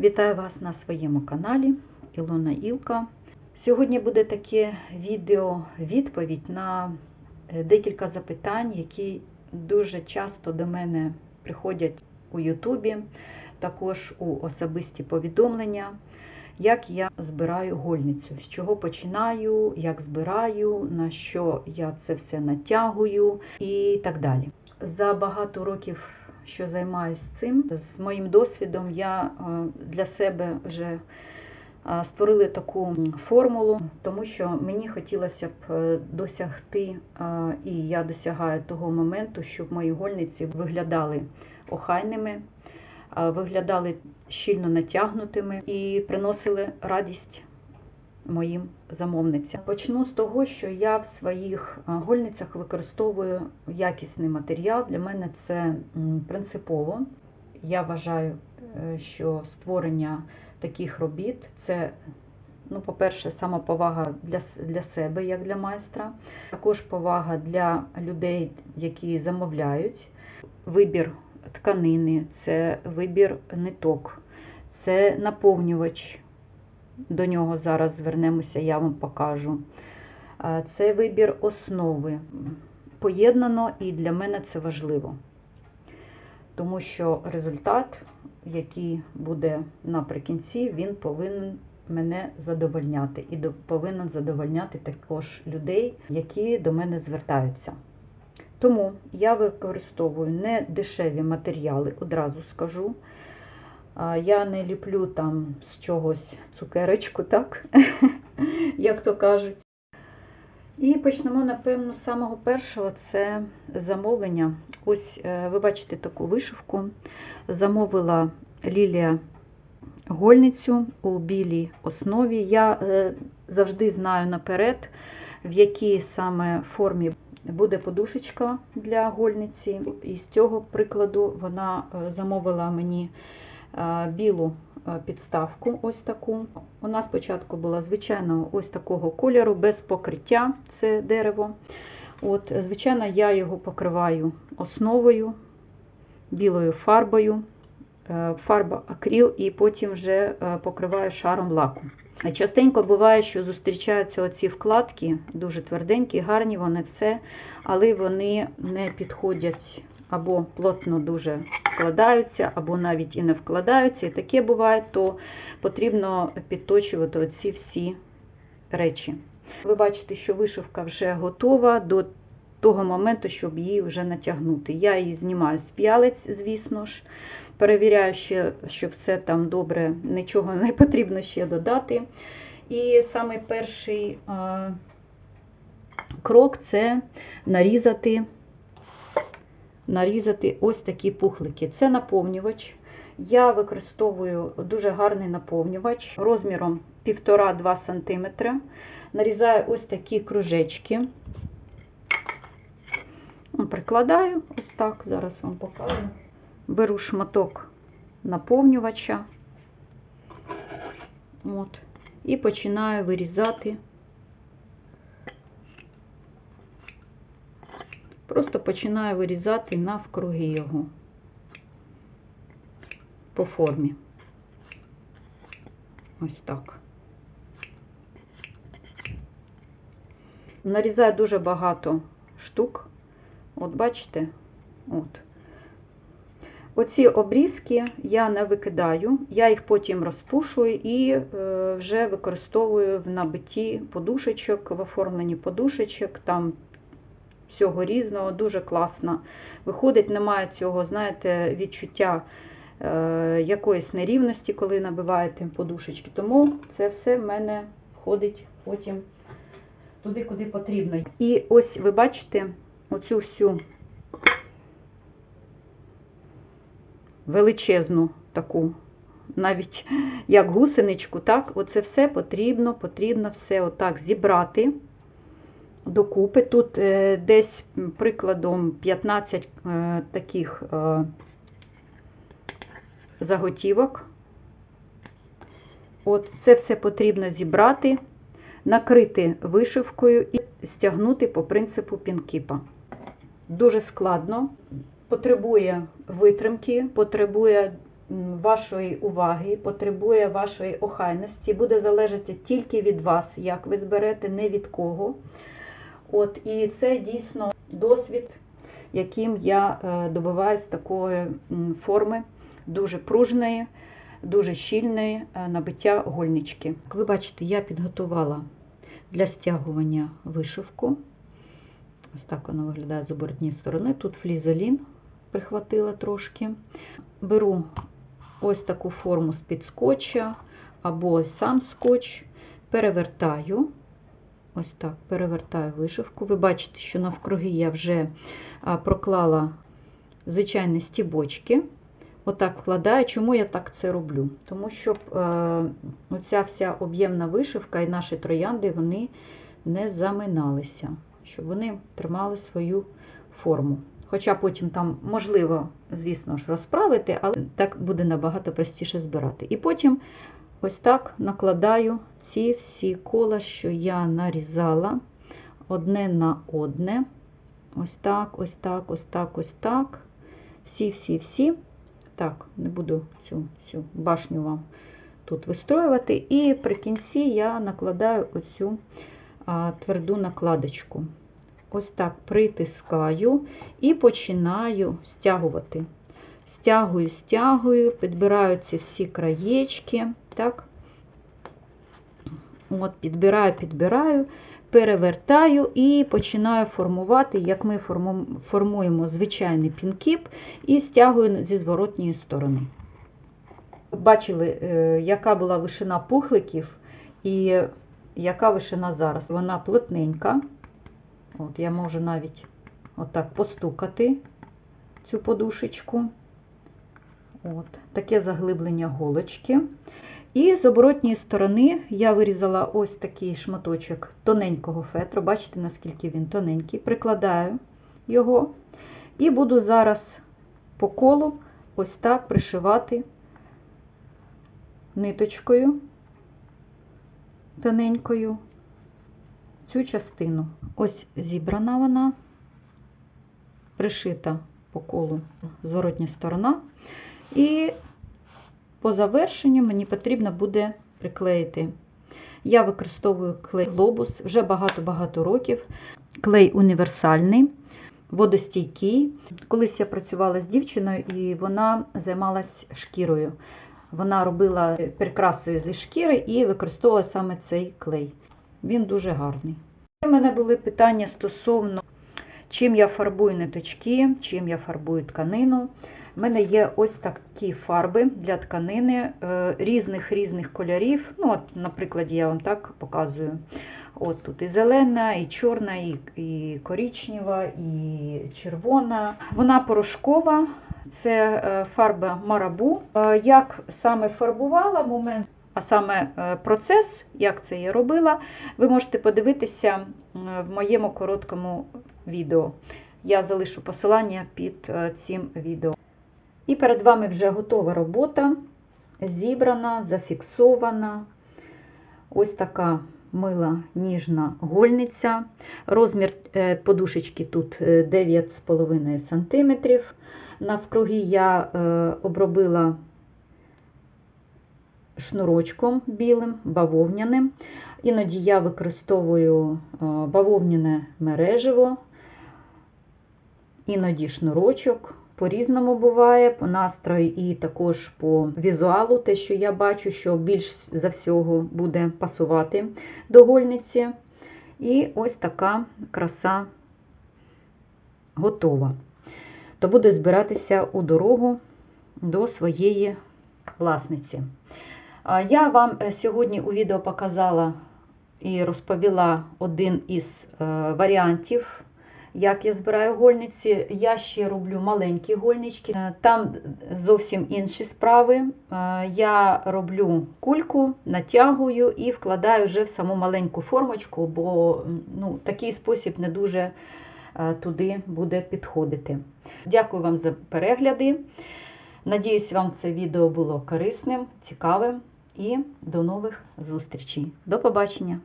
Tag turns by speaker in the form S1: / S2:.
S1: Вітаю вас на своєму каналі Ілона Ілка. Сьогодні буде таке відео відповідь на е, декілька запитань, які дуже часто до мене приходять у Ютубі, також у особисті повідомлення, як я збираю гольницю, з чого починаю, як збираю, на що я це все натягую і так далі. За багато років що займаюся цим. З моїм досвідом я е, для себе вже е, створила таку формулу, тому що мені хотілося б е, досягти, і я досягаю того моменту, щоб мої гольниці виглядали охайними, виглядали щільно натягнутими і приносили радість моїм замовницям. Почну з того, що я в своїх гольницях використовую якісний матеріал. Для мене це принципово. Я вважаю, е, що створення таких робіт це, ну, по-перше, самоповага для, для себе, як для майстра, також повага для людей, які замовляють, вибір тканини, це вибір ниток, це наповнювач до нього зараз звернемося, я вам покажу. Це вибір основи. Поєднано, і для мене це важливо. Тому що результат, який буде наприкінці, він повинен мене задовольняти. І повинен задовольняти також людей, які до мене звертаються. Тому я використовую не дешеві матеріали, одразу скажу. Я не ліплю там з чогось цукерочку, так, як то кажуть. І почнемо, напевно, з самого першого це замовлення. Ось е, ви бачите таку вишивку. Замовила Лілія гольницю у білій основі. Я е, завжди знаю наперед, в якій саме формі буде подушечка для гольниці. І з цього прикладу вона е, замовила мені білу підставку, ось таку. Нас спочатку була звичайно ось такого кольору, без покриття це дерево. От, Звичайно, я його покриваю основою, білою фарбою, е, фарба акріл, і потім вже е, покриваю шаром лаку. Частенько буває, що зустрічаються оці вкладки, дуже тверденькі, гарні вони все, але вони не підходять або плотно дуже вкладаються, або навіть і не вкладаються. І таке буває, то потрібно підточувати оці всі речі. Ви бачите, що вишивка вже готова до того моменту, щоб її вже натягнути. Я її знімаю з п'ялець, звісно ж. Перевіряю, ще, що все там добре, нічого не потрібно ще додати. І саме перший крок це нарізати нарізати ось такі пухлики. Це наповнювач. Я використовую дуже гарний наповнювач розміром 1,5-2 см. Нарізаю ось такі кружечки. Прикладаю ось так, зараз вам покажу. Беру шматок наповнювача От, і починаю вирізати Просто починаю вирізати навкруги його по формі. Ось так. Нарізаю дуже багато штук. От бачите? От. Оці обрізки я не викидаю, я їх потім розпушую і е, вже використовую в набитті подушечок, в оформленні подушечок, там всього різного, дуже класно виходить. Немає цього, знаєте, відчуття е, якоїсь нерівності, коли набиваєте подушечки. Тому це все в мене входить потім туди, куди потрібно. І ось ви бачите оцю всю величезну таку. Навіть як гусеничку, так, оце все потрібно, потрібно все отак зібрати докупи. Тут е, десь прикладом 15 е, таких е, заготівок. От Це все потрібно зібрати, накрити вишивкою і стягнути по принципу пінкіпа. Дуже складно, потребує витримки, потребує вашої уваги, потребує вашої охайності, буде залежати тільки від вас, як ви зберете, не від кого. От, і це дійсно досвід, яким я е, добиваюсь такої форми, дуже пружної, дуже щільної е, набиття гольнички. Як ви бачите, я підготувала для стягування вишивку. Ось так воно виглядає з оборотній сторони. Тут флізелін прихватила трошки. Беру ось таку форму з-під скотча або сам скотч, перевертаю. Ось так, перевертаю вишивку. Ви бачите, що навкруги я вже проклала звичайні стібочки. Отак вкладаю. Чому я так це роблю? Тому що е, оця вся об'ємна вишивка і наші троянди вони не заминалися, щоб вони тримали свою форму. Хоча потім там можливо, звісно ж, розправити, але так буде набагато простіше збирати. І потім ось так накладаю ці всі кола, що я нарізала одне на одне. Ось так, ось так, ось так, ось так. Всі-всі-всі. Так, не буду цю, цю башню вам тут вистроювати. І при кінці я накладаю оцю а, тверду накладочку. Ось так притискаю і починаю стягувати. Стягую, стягую, підбираю ці всі краєчки. Так. От, Підбираю, підбираю, перевертаю і починаю формувати, як ми формуємо звичайний пінкіп, і стягую зі зворотньої сторони. Бачили, е, яка була вишина пухликів і яка вишина зараз. Вона плотненька. От, Я можу навіть отак постукати цю подушечку. От, Таке заглиблення голочки. І з оборотньої сторони я вирізала ось такий шматочок тоненького фетру. Бачите, наскільки він тоненький. Прикладаю його і буду зараз по колу ось так пришивати ниточкою тоненькою цю частину. Ось зібрана вона, пришита по колу зворотня сторона. І по завершенню мені потрібно буде приклеїти. Я використовую клей глобус вже багато-багато років. Клей універсальний, водостійкий. Колись я працювала з дівчиною і вона займалась шкірою. Вона робила прикраси зі шкіри і використовувала саме цей клей. Він дуже гарний. У мене були питання стосовно, чим я фарбую ниточки, чим я фарбую тканину. У мене є ось такі фарби для тканини різних різних кольорів. Ну, от, Наприклад, я вам так показую. От Тут і зелена, і чорна, і, і коричнева, і червона. Вона порошкова, це фарба марабу. Як саме фарбувала момент, а саме процес, як це я робила, ви можете подивитися в моєму короткому відео. Я залишу посилання під цим відео. І перед вами вже готова робота, зібрана, зафіксована. Ось така мила ніжна гольниця. Розмір подушечки тут 9,5 см. Навкруги я обробила шнурочком білим, бавовняним. Іноді я використовую бавовняне мереживо, іноді шнурочок. По-різному буває, по настрою і також по візуалу, те, що я бачу, що більш за всього буде пасувати до гольниці. І ось така краса готова. То буде збиратися у дорогу до своєї власниці. Я вам сьогодні у відео показала і розповіла один із варіантів як я збираю гольниці. Я ще роблю маленькі гольнички, там зовсім інші справи. Я роблю кульку, натягую і вкладаю вже в саму маленьку формочку, бо ну, такий спосіб не дуже туди буде підходити. Дякую вам за перегляди. Надіюсь, вам це відео було корисним, цікавим і до нових зустрічей. До побачення!